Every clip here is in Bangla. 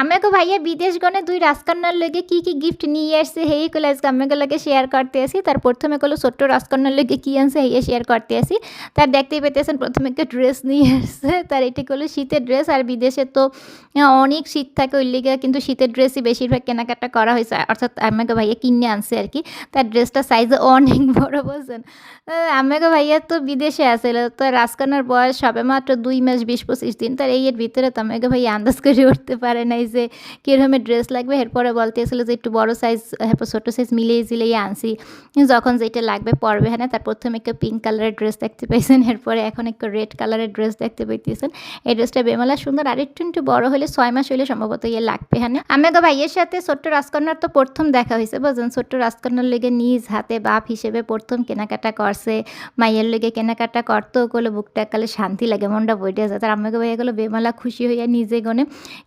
আমাকে ভাইয়া বিদেশ গনে দুই রাজকন্যার লগে কি কি গিফট নিয়ে আসছে, হেই কলে আজকে আমাকে লগে শেয়ার করতে আসি। তার প্রথমে কলো ছোট্ট রাজকন্যার লগে কি আনছে হেয়ে শেয়ার করতে আসি। তার দেখতেই পেতেছেন প্রথমে একটা ড্রেস নিয়ে আসছে। তার এটি হলো শীতের ড্রেস আর বিদেশে তো অনেক শীত থাকে ওই লিগে, কিন্তু শীতের ড্রেসই বেশিরভাগ কেনাকাটা করা হয়েছে। অর্থাৎ আমাকে ভাইয়া কিনে আনছে আর কি। তার ড্রেসটা সাইজে অনেক বড় বলছেন আমাকে ভাইয়া তো বিদেশে আসছিল তো রাজকন্যার বয়স সবে মাত্র দুই মাস বিশ পঁচিশ দিন। তার এই এর ভিতরে তো আমাকে ভাইয়া আন্দাজ করে উঠতে পারে নাই যে কীরকমের ড্রেস লাগবে, এরপরে বলতে আসলে যে একটু বড় সাইজ এরপর ছোটো সাইজ মিলিয়ে জিলিয়ে আনছি। যখন যেটা লাগবে পরবে হ্যাঁ তার প্রথমে একটা পিঙ্ক কালারের ড্রেস দেখতে পাইছেন, এরপরে এখন একটু রেড কালারের ড্রেস দেখতে পাইতেছেন। এই ড্রেসটা বেমালা সুন্দর, আর একটু একটু বড় হলে ছয় মাস হলে সম্ভবত ইয়ে লাগবে হ্যাঁ আমাকে ভাইয়ের সাথে ছোট্ট রাজকন্যার তো প্রথম দেখা হয়েছে, বুঝলেন? ছোট্ট রাজকন্যার লেগে নিজ হাতে বাপ হিসেবে প্রথম কেনাকাটা করছে মাইয়ের লেগে কেনাকাটা করতেও গেলে বুকটা একালে শান্তি লাগে, মনটা বইটে যায়। তার আমাকে ভাইয়া গেলো বেমালা খুশি হইয়া নিজে গনে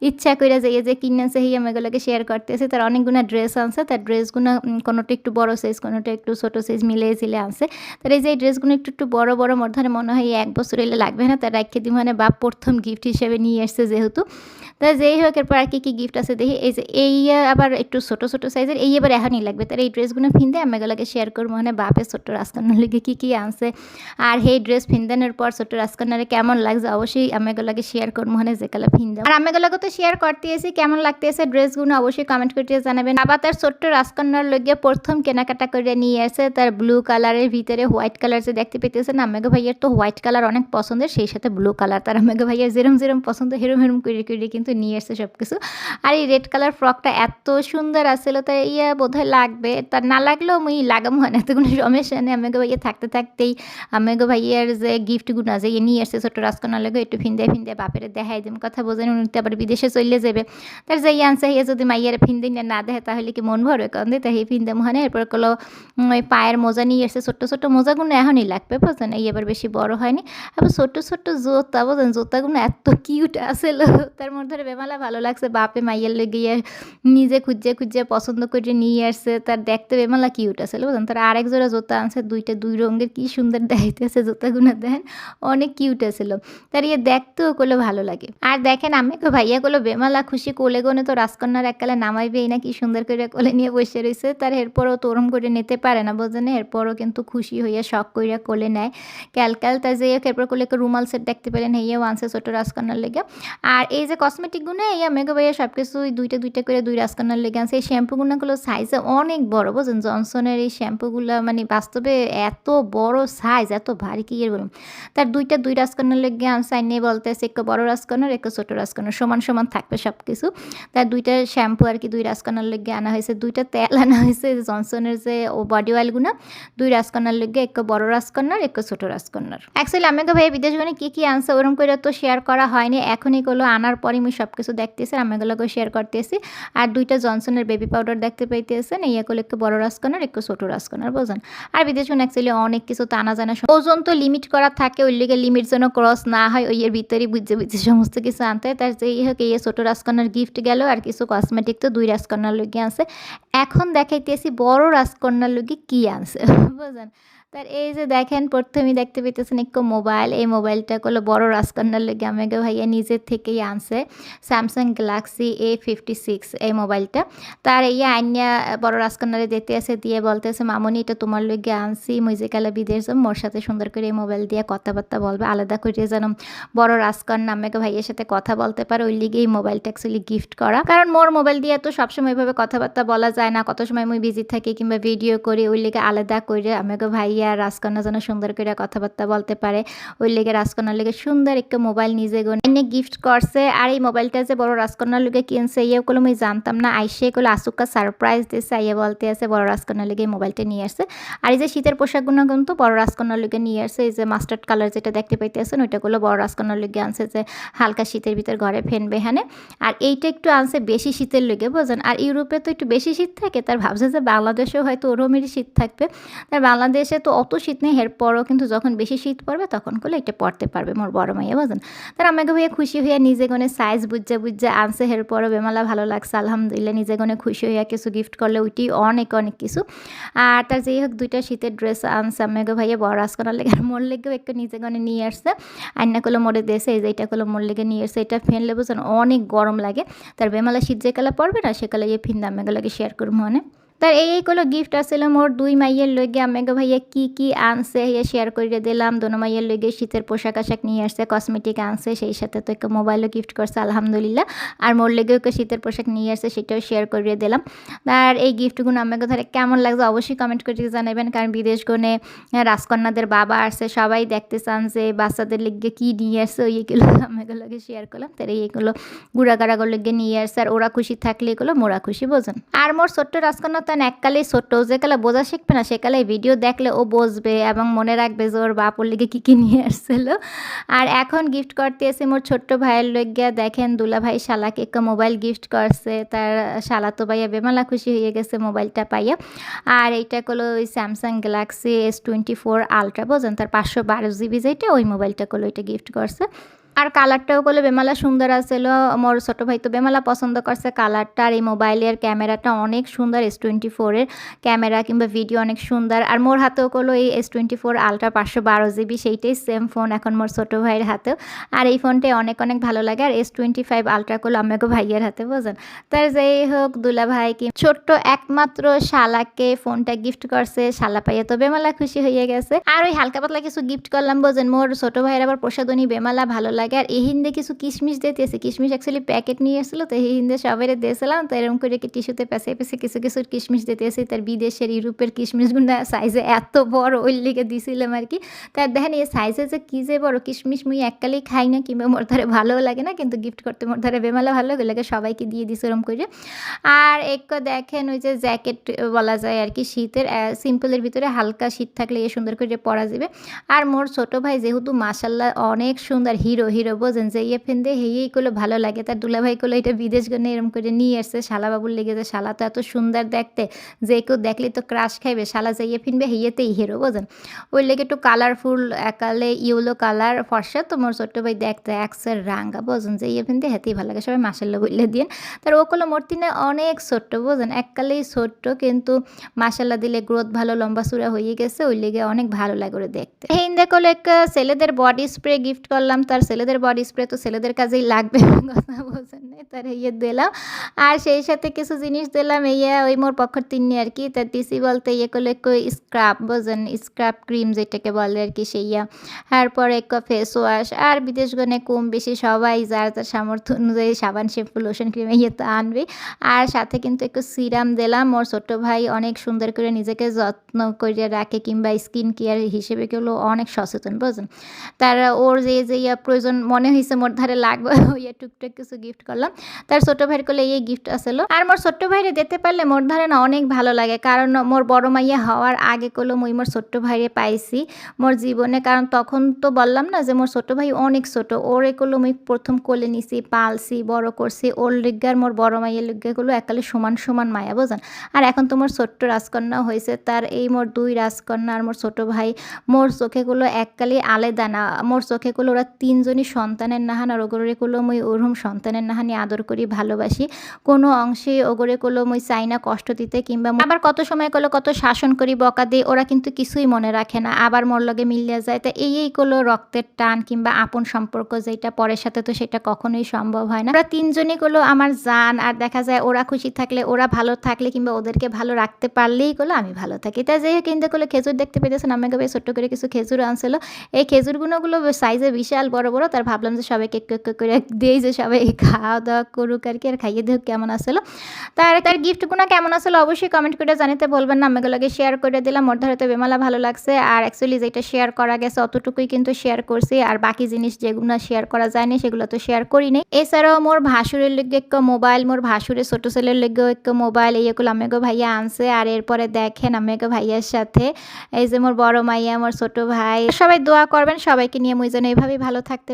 ইচ্ছা করে যে এই যে কিনেছে এই মেয়েগুলোকে শেয়ার করতেছে। তার অনেকগুলো ড্রেস আনছে। তার ড্রেসগুলো কোনোটা একটু বড় সাইজ কোনোটা একটু ছোট সাইজ মিলে ঝিলে আনছে। তার এই যে ড্রেসগুলো একটু একটু বড় বড় মধ্যে মনে হয় এক বছর এলে লাগবে না। তার রাখে দিই মানে বাপ প্রথম গিফট হিসেবে নিয়ে আসছে যেহেতু। তা যেই হোক, এরপর আর কি কী গিফট আছে দেখি। এই যে এই, আবার একটু ছোটো ছোটো সাইজের এই এবার এখনই লাগবে। তার এই ড্রেসগুলো ফিনতে আমাগুলোকে শেয়ার করব। মানে বাপের ছোট্ট রাজকন্যার লিগে কী কী আনছে। আর সেই ড্রেস ফিনদানের পর ছোট্ট রাজকন্যারে কেমন লাগছে অবশ্যই আমাগুলোকে শেয়ার করব। মানে যে কালা ফিনদাম আর আমাগুলোকে তো শেয়ার করতে এসে কেমন লাগতেছে ড্রেসগুলো অবশ্যই কমেন্ট করতে জানাবেন। আবার তার ছোট্ট রাজকন্যার লগে প্রথম কেনাকাটা করে নিয়ে আসে তার ব্লু কালারের ভিতরে হোয়াইট কালার যে দেখতে পেতেছেন আমাকে ভাইয়ের তো হোয়াইট কালার অনেক পছন্দের, সেই সাথে ব্লু কালার তার আমাকে ভাইয়ের যেরম যেরম পছন্দ, হেরম হেরম, করে করে কিন্তু নিয়ে আসছে সব কিছু আর এই রেড কালার ফ্রকটা এত সুন্দর আসছিল তাই ইয়া বোধহয় লাগবে। তার না লাগলেও মুই লাগাম হয় না তো কোনো সমস্যা নেই। আমাকে ভাইয়া থাকতে থাকতেই আমাকে ভাইয়ার যে গিফটগুলো আছে ইয়ে নিয়ে আসছে ছোট রাজকন্যার লাগে একটু ফিন্দে ফিন্দে বাপের দেখাই দিম। কথা বোঝেন, উনি তো আবার বিদেশে চলে যাবে। তার যাই আনছে হিয়া যদি মাইয়ার ফিন্দে না দেখে তাহলে কি মন ভরবে কারণ হে ফিন্দে মহানে, এরপর কলো ওই পায়ের মোজা নিয়ে এসছে ছোট্ট ছোট্ট মোজাগুলো এখনই লাগবে বুঝলেন এই এবার বেশি বড় হয়নি। আবার ছোট্ট ছোট্ট জোতা বুঝলেন জোতাগুলো এত কিউট আসেল, তার মধ্যে বেমালা ভালো লাগছে। বাপে মাইয়ের লেগে নিজে খুঁজে খুঁজে পছন্দ করে নিয়ে আসছে। তার দেখতে বেমালা কিউট আসলে বুঝলেন? তার আরেক জোড়া জোতা আনছে, দুইটা দুই রঙের, কি সুন্দর দেখাইতেছে জুতাগুলো, দেখেন? অনেক কিউট আছিল। তার ইয়ে দেখতেও করলে ভালো লাগে। আর দেখেন আমি তো ভাইয়া গুলো বেমালা খুশি কোলে গনে তো রাজকন্যার এককালে নামাইবেই না কি সুন্দর করে কোলে নিয়ে বসে রয়েছে তার এরপরও তোরম করে নিতে পারে না বোঝেন এরপরও কিন্তু খুশি হইয়া শখ কইরা কোলে নেয়। ক্যালক্যাল তার যে এরপর কোলে রুমাল সেট দেখতে পেলেন হেয়েও আনছে ছোট রাজকন্যার লেগে। আর এই যে কসমেটিকগুলো এই মেঘা ভাইয়া সব কিছুই দুইটা দুইটা করে দুই রাজকন্যার লেগে আনছে। এই শ্যাম্পুগুলোগুলো সাইজে অনেক বড় বুঝেন জনসনের এই শ্যাম্পুগুলো মানে বাস্তবে এত বড় সাইজ এত ভারী, কি বলুন তার দুইটা দুই রাজকন্যার লেগে আনছে আইনে বলতেছে একটা বড় রাজকন্যার, একটা ছোট রাজকন্যার, সমান সমান থাকবে সব কিছু তার দুইটা শ্যাম্পু আর কি দুই রাজকন্যার লেগে আনা হয়েছে। দুইটা তেল আনা হয়েছে জনসনের যে ও বডি অয়েলগুলো দুই রাজকন্যার লেগে একটা বড় রাজকন্যার, একটা ছোট রাজকন্যার। অ্যাকচুয়ালি আমাকে ভাই বিদেশ কী কী আনছে ওরকম করে তো শেয়ার করা হয়নি। এখনই এগুলো আনার পরই আমি সব কিছু দেখতেছি আমি আমাগুলোকে শেয়ার করতেছি। আর দুইটা জনসনের বেবি পাউডার দেখতে পাইতেছেন, এই এগুলো একটু বড় রাজকনার একটু ছোট রাজকনার বোঝেন আর বিদেশ শুনে অ্যাকচুয়ালি অনেক কিছু তো জানা ওজন তো লিমিট করা থাকে, ওই লিগে লিমিট যেন ক্রস না হয়, ওই এর ভিতরে বুঝতে বুঝতে সমস্ত কিছু আনতে হয়। তার যেই হোক, এই ছোট রাজকনার গিফট গেল, আর কিছু কসমেটিক তো দুই রাজকনার লগে আছে। এখন দেখাইতেছি বড় রাজকন্যার লগে কি আনছে বুঝলেন তার এই যে দেখেন, প্রথমেই দেখতে পেতেছেন একটু মোবাইল, এই মোবাইলটা করল বড় রাজকন্যার লেগে আমাকে ভাইয়া নিজের থেকেই আনছে Samsung Galaxy A fifty six এই মোবাইলটা। তার এই আইনিয়া বড় রাজকন্যারে দেখতে আছে, দিয়ে বলতেছে, মামনি, এটা তোমার লগে আনছি কালা বিদেশ মোর সাথে সুন্দর করে এই মোবাইল দিয়ে কথাবার্তা বলবে, আলাদা করে যেন বড় রাজকন্যা আমাকে ভাইয়ের সাথে কথা বলতে পারে, ওই লিগে এই মোবাইলটা অ্যাকচুয়ালি গিফট করা। কারণ মোর মোবাইল দিয়ে তো সবসময় এভাবে কথাবার্তা বলা যায় না, কত সময় মুই বিজি থাকি কিংবা ভিডিও করি, ওই লিগে আলাদা করে আমাকে ভাইয়া রাজকন্যা যেন সুন্দর করে কথাবার্তা বলতে পারে, ওই লিগে রাজকন্যার লিগে সুন্দর একটা মোবাইল নিজে গনে গিফট করছে, আর এই মোবাইলটা যে বড় রাজকন্যার লিগে কিনছে ইয়ে গুলো মুই জানতাম না, আইসে গুলো আসুকা সারপ্রাইজ দিচ্ছে ইয়ে বলতে আছে, বড় রাজকন্যার লিগে মোবাইলটা নিয়ে আসছে। আর এই যে শীতের পোশাকগুলো কিন্তু বড় রাজকন্যার লিগে নিয়ে আসছে, এই যে মাস্টার্ড কালার যেটা দেখতে পাইতেছেন ওইটাগুলো বড় রাজকন্যার লিগে আনছে, যে হালকা শীতের ভিতর ঘরে ফেনবে এখানে আর এইটা একটু আনছে বেশি শীতের লেগে বোঝেন আর ইউরোপে তো একটু বেশি শীত শীত থাকে, তার ভাবছে যে বাংলাদেশেও হয়তো ওরমেরই শীত থাকবে। তার বাংলাদেশে তো অত শীত নেই, এরপরও কিন্তু যখন বেশি শীত পড়বে তখন করলে এটা পড়তে পারবে মোর বড় মাইয়া বুঝেন তার আমাকে ভাইয়া খুশি হইয়া নিজে গনে সাইজ বুঝে বুঝে আনছে, এরপরও বেমালা ভালো লাগছে, আলহামদুলিল্লাহ নিজে গনে খুশি হইয়া কিছু গিফট করলে ওইটি অনেক অনেক কিছু। আর তার যেই হোক দুইটা শীতের ড্রেস আনছে আমাকে ভাইয়া বড় আসকনার লেগে আর মোর লেগেও একটু নিজে গনে নিয়ে আসছে। আইনা করল মোড়ে দেশে এই যে এটা করল মোর লেগে নিয়ে আসছে, এটা ফেনলে বুঝছেন অনেক গরম লাগে। তার বেমালা শীত যে কালা পড়বে না সেকালে ইয়ে ফিন দামে লাগে শেয়ার করব মনে তার এই এইগুলো গিফট আসলে মোর দুই মাইয়ের লইগে। আমাকে ভাইয়া কি কি আনছে ইয়ে শেয়ার করে দিলাম। দোনো মাইয়ের লইগে শীতের পোশাক আশাক নিয়ে আসছে কসমেটিক আনছে, সেই সাথে তো একটা মোবাইলও গিফট করছে, আলহামদুলিল্লাহ। আর মোর লেগেও একটা শীতের পোশাক নিয়ে আসছে, সেটাও শেয়ার করে দিলাম। আর এই গিফটগুলো আমাকে ধরে কেমন লাগছে অবশ্যই কমেন্ট করে জানাবেন কারণ বিদেশ গনে রাজকন্যাদের বাবা আসছে, সবাই দেখতে চান যে বাচ্চাদের লিগে কি নিয়ে আসছে ওইগুলো আমাকে লগে শেয়ার করলাম। তার এইগুলো গুড়া গাড়াগুলো লিগে নিয়ে আসছে, আর ওরা খুশি থাকলে এগুলো মোরা খুশি বোঝেন। আর মোর ছোট্ট রাজকন্যা তান এককালেই ছোট্ট, যে কালে বোঝা শিখবে না সেকালে ভিডিও দেখলে ও বসবে এবং মনে রাখবে যে ওর বাপুর লিগে কী কী নিয়ে আসছিল। আর এখন গিফট করতে এসে মোর ছোট্ট ভাইয়ের লইগিয়া দেখেন, দুলা ভাই শালাকে একটা মোবাইল গিফট করছে, তার শালা তো ভাইয়া বেমালা খুশি হয়ে গেছে মোবাইলটা পাইয়া। আর এইটা করল ওই Samsung Galaxy S twenty four ultra বোঝেন? তার পাঁচশো বারো জিবি যেটা ওই মোবাইলটা করল ওইটা গিফট করছে। আর কালারটাও করলে বেমালা সুন্দর আছিল মোর ছোটো ভাই তো বেমালা পছন্দ করছে কালারটা। আর এই মোবাইলের ক্যামেরাটা অনেক সুন্দর এস টোয়েন্টি ফোরের ক্যামেরা কিংবা ভিডিও অনেক সুন্দর। আর মোর হাতেও করল এই এস টোয়েন্টি ফোর আলট্রা পাঁচশো বারো জিবি, সেইটাই সেম ফোন এখন মোর ছোটো ভাইয়ের হাতেও। আর এই ফোনটাই অনেক অনেক ভালো লাগে। আর এস টোয়েন্টি ফাইভ আলট্রা করল আমাকে ভাইয়ের হাতে বোঝেন তার যেই হোক, দুলা ভাই কি ছোট্ট একমাত্র শালাকে ফোনটা গিফট করছে। শালা পাইয়া তো বেমালা খুশি হয়ে গেছে। আর ওই হালকা পাতলা কিছু গিফট করলাম বোঝেন মোর ছোটো ভাইয়ের আবার প্রসাদনী বেমালা, ভালো লাগে আর এই হিন্দে কিছু কিশমিশ দিতেছে কিশমিশ অ্যাকচুয়ালি প্যাকেট নিয়ে এসেছিল, তো এই হিন্দে সবাই দিয়েছিলাম, তো এরকম করে টিস্যুতে পেঁচে পেঁচে কিছু কিছু কিশমিশ দিতেছি তার বিদেশের, ইউরোপের কিশমিশগুলো সাইজে এত বড়, ওই লিগে দিছিলাম আর কি। তার দেখেন এই সাইজে যে কী যে বড় কিশমিশ মুই এককালেই খাই না, কিংবা মোর ধারে ভালোও লাগে না, কিন্তু গিফট করতে মোর ধারে বেমালা ভালো লাগে সবাইকে দিয়ে দিছি ওরম করে। আর এক দেখেন ওই যে জ্যাকেট বলা যায় আর কি শীতের সিম্পলের ভিতরে হালকা শীত থাকলে এ সুন্দর করে পরা যাবে। আর মোর ছোট ভাই যেহেতু মাসাল্লাহ অনেক সুন্দর হিরো হিরো বোঝেন যে ইয়ে ফেন্দে হেয়েই করলে ভালো লাগে। তার দুলাভাই করলে, এটা বিদেশ গনে এরম করে নিয়ে আসছে। শালাবাবুর লেগে যে, শালা তো এত সুন্দর দেখতে। যে কেউ দেখলে তো ক্রাশ খাইবে। শালা যাইয়ে ফিনবে হেয়েতেই হিরো বোঝেন। ওই লেগে একটু কালারফুল একালে ইউলো কালার ফর্সা। তোমার ছোট্ট ভাই দেখতে একসের রাঙ্গা বোঝেন যে ইয়ে ফিনতে হেতেই ভালো লাগে। সবাই মাসাল্লা বললে দিয়ে তার ও করল মূর্তিনে অনেক ছোট্ট বোঝেন। এককালেই ছোট্ট, কিন্তু মাসাল্লা দিলে গ্রোথ ভালো, লম্বা চূড়া হয়ে গেছে। ওই লেগে অনেক ভালো লাগে দেখতে। হিন্দে করলে এক ছেলেদের বডি স্প্রে গিফট করলাম। তার ছেলেদের বডি স্প্রে তো ছেলেদের কাজেই লাগবে কথা বলছেন না, তার ইয়ে দিলাম। আর সেই সাথে কিছু জিনিস দিলাম ইয়ে ওই মোর পক্ষর তিন্নি আর কি, তার দিসি বলতে ইয়ে করলে স্ক্রাব বোঝেন স্ক্রাব ক্রিম যেটাকে বলে আর কি সেইয়া তারপর এক ফেস ওয়াশ আর বিদেশগণে কম বেশি সবাই যার তার সামর্থ্য অনুযায়ী সাবান শ্যাম্পু লোশন ক্রিম ইয়ে তো আনবে। আর সাথে কিন্তু একটু সিরাম দিলাম ওর ছোটো ভাই অনেক সুন্দর করে নিজেকে যত্ন করে রাখে, কিংবা স্কিন কেয়ার হিসেবে কেউ অনেক সচেতন বোঝেন তারা ওর যে যে প্রয়োজন মনে হয়েছে মোর ধারে লাগবে ওই টুকটাক কিছু গিফট করলাম। তার ছোটো ভাইয়ের করলে এই গিফট আসলো আর মোর ছোট্ট ভাইরে দিতে পারলে মোর ধারে না অনেক ভালো লাগে, কারণ মোর বড় মাইয়া হওয়ার আগে করল মুই মোর ছোট্ট ভাইরে পাইছি মোর জীবনে। কারণ তখন তো বললাম না যে মোর ছোট ভাই অনেক ছোট, ওর এগুলো মুই প্রথম কোলে নিছি, পালছি, বড় করছি, ওর লিগার মোর বড় মাইয়ের লিগাগুলো একালে সমান সমান মায়া, বোঝান? আর এখন তো মোর ছোট্ট রাজকন্যা হয়েছে তার এই মোর দুই রাজকন্যা আর মোর ছোট ভাই, মোর চোখেগুলো এককালে আলাদা না, মোর চোখেগুলো ওরা তিনজনই সন্তানের নাহান আর ওগুলোগুলো মুই ওরম সন্তানের নাহানি আদর করি, ভালোবাসি। কোনো অংশে ওগরে কলো মুই চাই না কষ্ট দিতে কিংবা আবার কত সময় কলো কত শাসন করি, বকা দিই, ওরা কিন্তু কিছুই মনে রাখে না। আবার মোর লগে মিলিয়ে যায়। তা এই এই কলো রক্তের টান কিংবা আপন সম্পর্ক যেটা পরের সাথে, তো সেটা কখনোই সম্ভব হয় না। ওরা তিনজনই কলো আমার জান, আর দেখা যায় ওরা খুশি থাকলে, ওরা ভালো থাকলে কিংবা ওদেরকে ভালো রাখতে পারলেই কলো আমি ভালো থাকি। তাই যাই হোক কিন্তু কলো খেজুর দেখতে পেতেছেন, আমাকে বেশ ছোট্ট করে কিছু খেজুর আনছিল। এই খেজুরগুলোগুলো সাইজে বিশাল, বড় বড়। তার ভাবলাম যে সবাই কেক কেক করে দিয়েই যে সবাই খাওয়া দাওয়া করুক আর কি, আর খাইয়ে দেখ কেমন আসলো। তার তার গিফটগুলো কেমন আসলো অবশ্যই কমেন্ট করে জানিতে বলবেন না। আমাগুলোকে শেয়ার করে দিলাম ওর ধরে তো বেমালা ভালো লাগছে। আর অ্যাকচুয়ালি যেটা শেয়ার করা গেছে অতটুকুই কিন্তু শেয়ার করছি। আর বাকি জিনিস যেগুলো শেয়ার করা যায়নি সেগুলো তো শেয়ার করি নেই। এছাড়াও মোর ভাসুরের লেগে এক মোবাইল মোর ভাসুরের ছোটো ছেলের লেগেও এক মোবাইল এইগুলো আমেগো ভাইয়া আনছে। আর এরপরে দেখেন আমেগো ভাইয়ার সাথে, এই যে মোর বড় মাইয়া আমার ছোট ভাই, সবাই দোয়া করবেন, সবাইকে নিয়ে মুই যেন এইভাবেই ভালো থাকতে